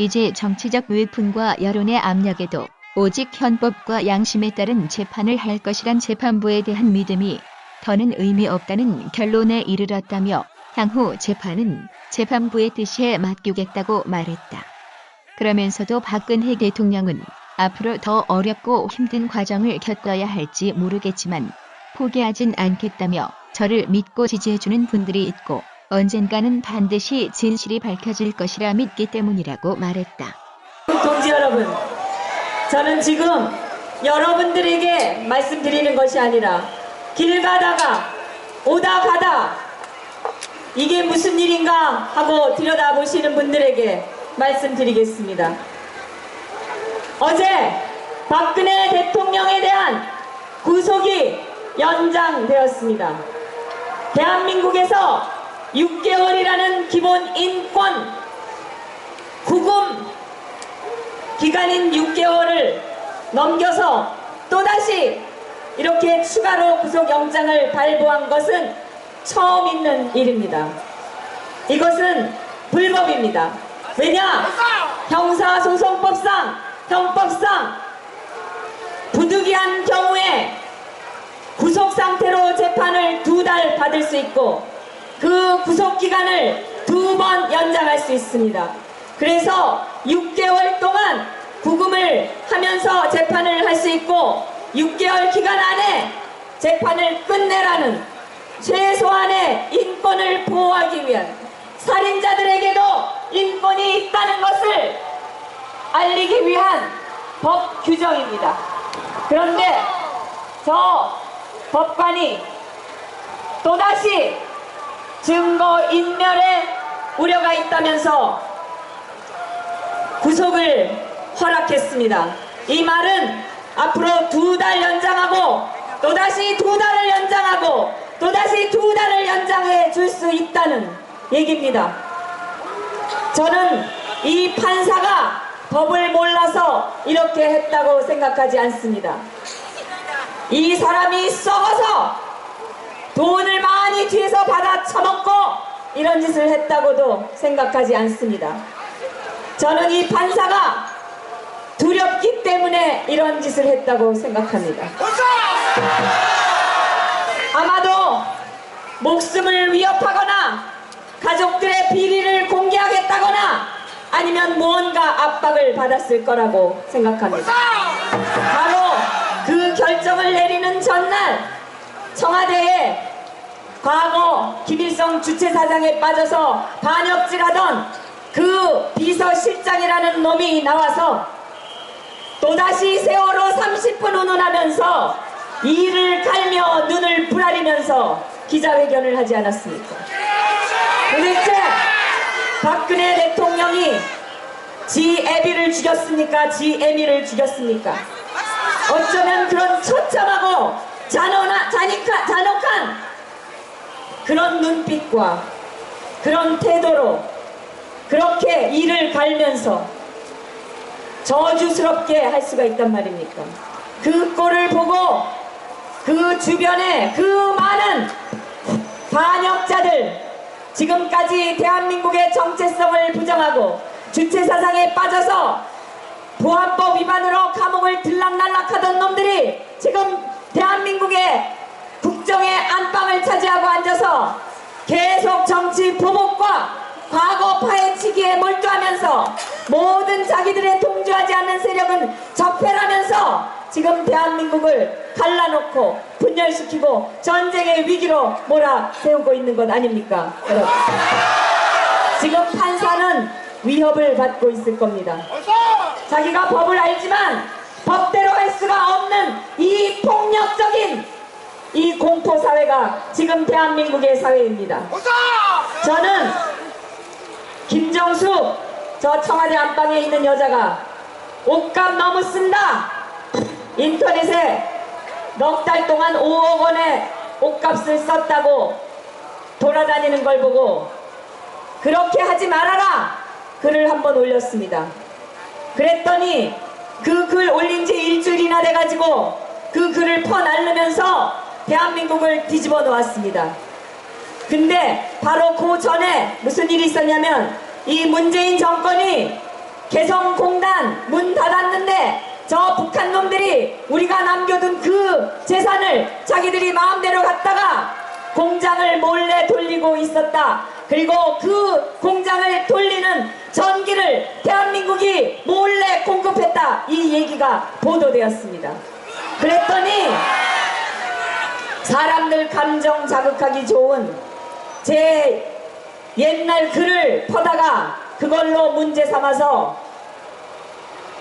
이제 정치적 외풍과 여론의 압력에도 오직 헌법과 양심에 따른 재판을 할 것이란 재판부에 대한 믿음이 더는 의미 없다는 결론에 이르렀다며 향후 재판은 재판부의 뜻에 맡기겠다고 말했다. 그러면서도 박근혜 대통령은 앞으로 더 어렵고 힘든 과정을 겪어야 할지 모르겠지만 포기하진 않겠다며 저를 믿고 지지해주는 분들이 있고 언젠가는 반드시 진실이 밝혀질 것이라 믿기 때문이라고 말했다. 동지 여러분, 저는 지금 여러분들에게 말씀드리는 것이 아니라 길 가다가 오다 가다 이게 무슨 일인가 하고 들여다보시는 분들에게 말씀드리겠습니다. 어제 박근혜 대통령에 대한 구속이 연장되었습니다. 대한민국에서 6개월이라는 기본 인권 구금 기간인 6개월을 넘겨서 또다시 이렇게 추가로 구속영장을 발부한 것은 처음 있는 일입니다. 이것은 불법입니다. 왜냐? 형사소송법상, 형법상 부득이한 경우에 구속 상태로 재판을 두 달 받을 수 있고 그 구속 기간을 두 번 연장할 수 있습니다. 그래서 6개월 동안 구금을 하면서 재판을 할 수 있고 6개월 기간 안에 재판을 끝내라는 최소한의 인권을 보호하기 위한 살인자들에게도 인권이 있다는 것을 알리기 위한 법 규정입니다. 그런데 저 법관이 또다시 증거 인멸의 우려가 있다면서 구속을 허락했습니다. 이 말은 앞으로 두 달 연장하고 또다시 두 달을 연장하고 또다시 두 달을 연장해 줄 수 있다는 얘기입니다. 저는 이 판사가 법을 몰라서 이렇게 했다고 생각하지 않습니다. 이 사람이 썩어서 돈을 많이 뒤에서 받아 처먹고 이런 짓을 했다고도 생각하지 않습니다. 저는 이 판사가 두렵기 때문에 이런 짓을 했다고 생각합니다. 아마도 목숨을 위협하거나 가족들의 비리를 공개하겠다거나 아니면 무언가 압박을 받았을 거라고 생각합니다. 바로 그 결정을 내리는 전날 청와대에 과거 김일성 주체사장에 빠져서 반역질하던 그 비서실장이라는 놈이 나와서 또다시 세월호 30분 운운하면서 이를 갈며 눈을 부라리면서 기자회견을 하지 않았습니까? 도대체 박근혜 대통령이 지 애비를 죽였습니까? 지 애미를 죽였습니까? 어쩌면 그런 처참하고 잔혹한, 그런 눈빛과 그런 태도로 그렇게 이를 갈면서 저주스럽게 할 수가 있단 말입니까? 그 꼴을 보고 그 주변에 그 많은 반역자들 지금까지 대한민국의 정체성을 부정하고 주체사상에 빠져서 보안법 위반으로 감옥을 들락날락하던 놈들이 지금 대한민국의 국정의 안방을 차지하고 앉아서 계속 정치 보복과 과거 파헤치기에 몰두하면서 모든 자기들의 동조하지 않는 세력은 적폐라면서 지금 대한민국을 갈라놓고 분열시키고 전쟁의 위기로 몰아세우고 있는 것 아닙니까? 여러분. 지금 판사는 위협을 받고 있을 겁니다. 자기가 법을 알지만 법대로 할 수가 없는 이 폭력적인 이 공포 사회가 지금 대한민국의 사회입니다. 저는 김정수 저 청와대 안방에 있는 여자가 옷값 너무 쓴다. 인터넷에 넉 달 동안 5억 원의 옷값을 썼다고 돌아다니는 걸 보고 그렇게 하지 말아라 글을 한번 올렸습니다. 그랬더니 그 글 올린 지 일주일이나 돼가지고 그 글을 퍼날르면서 대한민국을 뒤집어 놓았습니다. 근데 바로 그 전에 무슨 일이 있었냐면 이 문재인 정권이 개성공단 문 닫았는데 저 북한 놈들이 우리가 남겨둔 그 재산을 자기들이 마음대로 갖다가 공장을 몰래 돌리고 있었다. 그리고 그 공장을 돌리는 전기를 대한민국이 몰래 공급했다. 이 얘기가 보도되었습니다. 그랬더니 사람들 감정 자극하기 좋은 제 옛날 글을 퍼다가 그걸로 문제 삼아서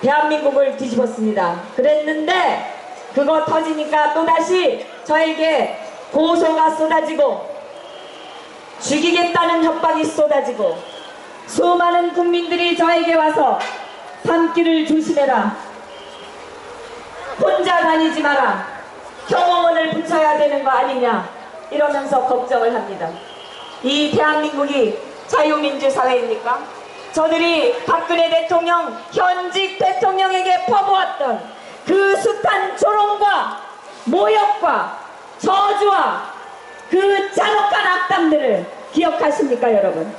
대한민국을 뒤집었습니다. 그랬는데 그거 터지니까 또다시 저에게 고소가 쏟아지고 죽이겠다는 협박이 쏟아지고 수많은 국민들이 저에게 와서 밤길을 조심해라. 혼자 다니지 마라. 경호원을 붙여야 되는 거 아니냐. 이러면서 걱정을 합니다. 이 대한민국이 자유민주 사회입니까? 저들이 박근혜 대통령, 현직 대통령에게 퍼부었던 그 숱한 조롱과 모욕과 저주와 그 잔혹한 악담들을 기억하십니까, 여러분?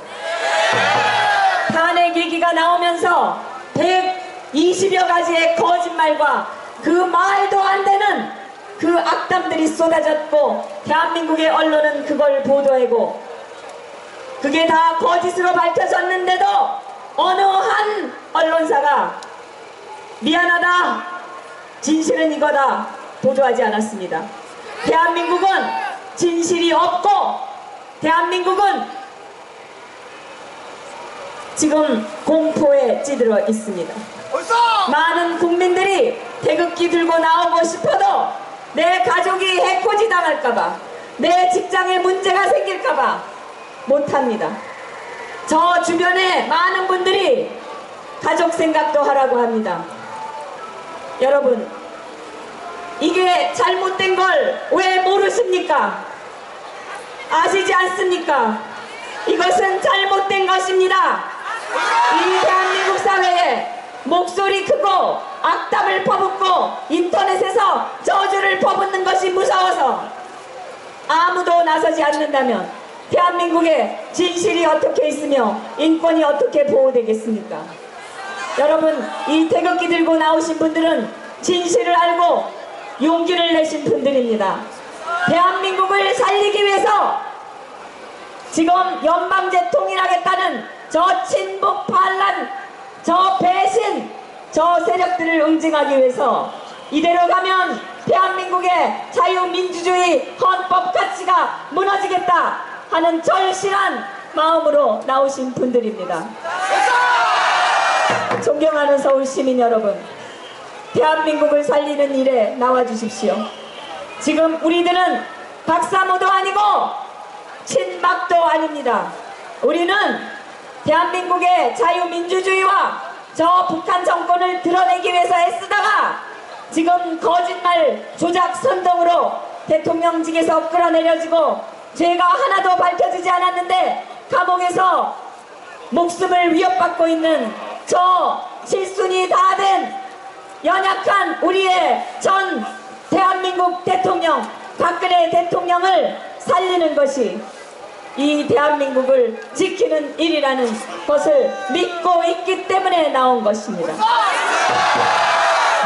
탄핵 얘기가 나오면서 120여 가지의 거짓말과 그 말도 안 되는 그 악담들이 쏟아졌고 대한민국의 언론은 그걸 보도하고 그게 다 거짓으로 밝혀졌는데도 어느 한 언론사가 미안하다 진실은 이거다 보도하지 않았습니다. 대한민국은 진실이 없고 대한민국은 지금 공포에 찌들어 있습니다. 많은 국민들이 태극기 들고 나오고 싶어도 내 가족이 해코지 당할까봐 내 직장에 문제가 생길까봐 못합니다. 저 주변에 많은 분들이 가족 생각도 하라고 합니다. 여러분, 이게 잘못된 걸 왜 모르십니까? 아시지 않습니까? 이것은 잘못된 것입니다. 이 대한민국 사회에 목소리 크고 악담을 퍼붓고 인터넷에서 저주를 퍼붓는 것이 무서워서 아무도 나서지 않는다면 대한민국에 진실이 어떻게 있으며 인권이 어떻게 보호되겠습니까? 여러분 이 태극기 들고 나오신 분들은 진실을 알고 용기를 내신 분들입니다. 대한민국을 살리기 위해서 지금 연방제 통일하겠다는 저 친북 반란, 저 배신, 저 세력들을 응징하기 위해서 이대로 가면 대한민국의 자유민주주의 헌법 가치가 무너지겠다 하는 절실한 마음으로 나오신 분들입니다. 존경하는 서울 시민 여러분, 대한민국을 살리는 일에 나와주십시오. 지금 우리들은 박사모도 아니고 친박도 아닙니다. 우리는 대한민국의 자유민주주의와 저 북한 정권을 드러내기 위해서 애쓰다가 지금 거짓말 조작 선동으로 대통령직에서 끌어내려지고 죄가 하나도 밝혀지지 않았는데 감옥에서 목숨을 위협받고 있는 저 실순이 다 된 연약한 우리의 전 대한민국 대통령 박근혜 대통령을 살리는 것이 이 대한민국을 지키는 일이라는 것을 믿고 있기 때문에 나온 것입니다.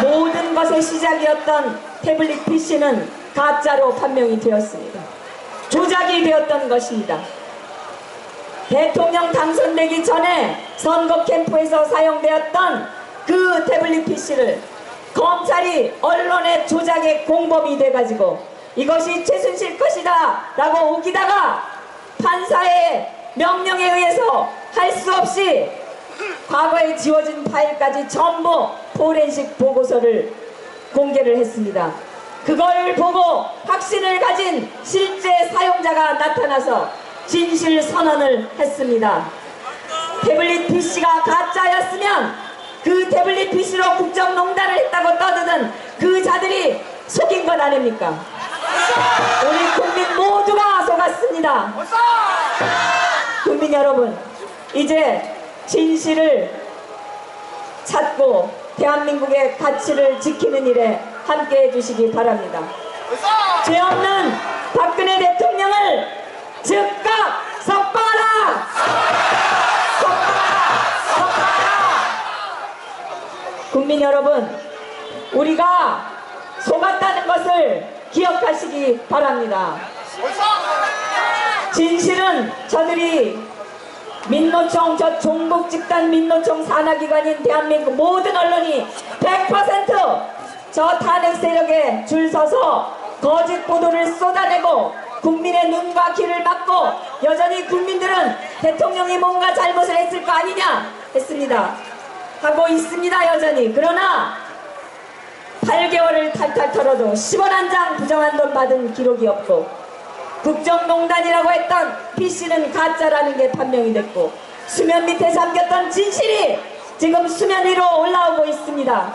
모든 것의 시작이었던 태블릿 PC는 가짜로 판명이 되었습니다. 조작이 되었던 것입니다. 대통령 당선되기 전에 선거 캠프에서 사용되었던 그 태블릿 PC를 검찰이 언론의 조작의 공범이 돼가지고 이것이 최순실 것이다 라고 우기다가 판사의 명령에 의해서 할 수 없이 과거에 지워진 파일까지 전부 포렌식 보고서를 공개를 했습니다. 그걸 보고 확신을 가진 실제 사용자가 나타나서 진실 선언을 했습니다. 태블릿 PC가 가짜였으면 그 태블릿 PC로 국정농단을 했다고 떠드는 그 자들이 속인 것 아닙니까? 우리 국민 모두가 속았습니다. 국민 여러분, 이제 진실을 찾고 대한민국의 가치를 지키는 일에 함께 해 주시기 바랍니다. 죄 없는 박근혜 대통령을 즉각! 석방하라! 국민 여러분, 우리가 속았다는 것을 기억하시기 바랍니다. 진실은 저들이 민노총 저 종북 집단 민노총 산하기관인 대한민국 모든 언론이 100%저 탄핵 세력에 줄 서서 거짓 보도를 쏟아내고 국민의 눈과 귀를 막고 여전히 국민들은 대통령이 뭔가 잘못을 했을 거 아니냐 했습니다. 하고 있습니다 여전히. 그러나 8개월을 탈탈 털어도 10원 한 장 부정한 돈 받은 기록이 없고 국정농단이라고 했던 PC는 가짜라는 게 판명이 됐고 수면 밑에 잠겼던 진실이 지금 수면 위로 올라오고 있습니다.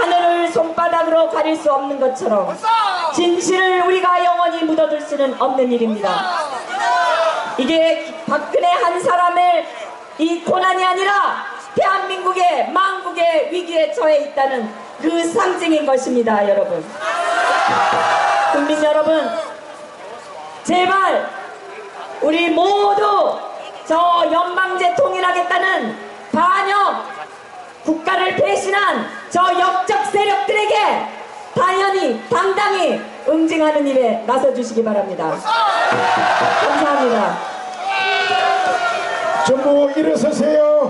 하늘을 손바닥으로 가릴 수 없는 것처럼 진실을 우리가 영원히 묻어둘 수는 없는 일입니다. 이게 박근혜 한 사람의 이 고난이 아니라 대한민국의 망국의 위기에 처해 있다는 그 상징인 것입니다, 여러분. 국민 여러분, 제발 우리 모두 저 연방제 통일하겠다는 반역 국가를 배신한 저 역적 세력들에게 당연히 당당히 응징하는 일에 나서 주시기 바랍니다. 감사합니다. 전부 일어서세요.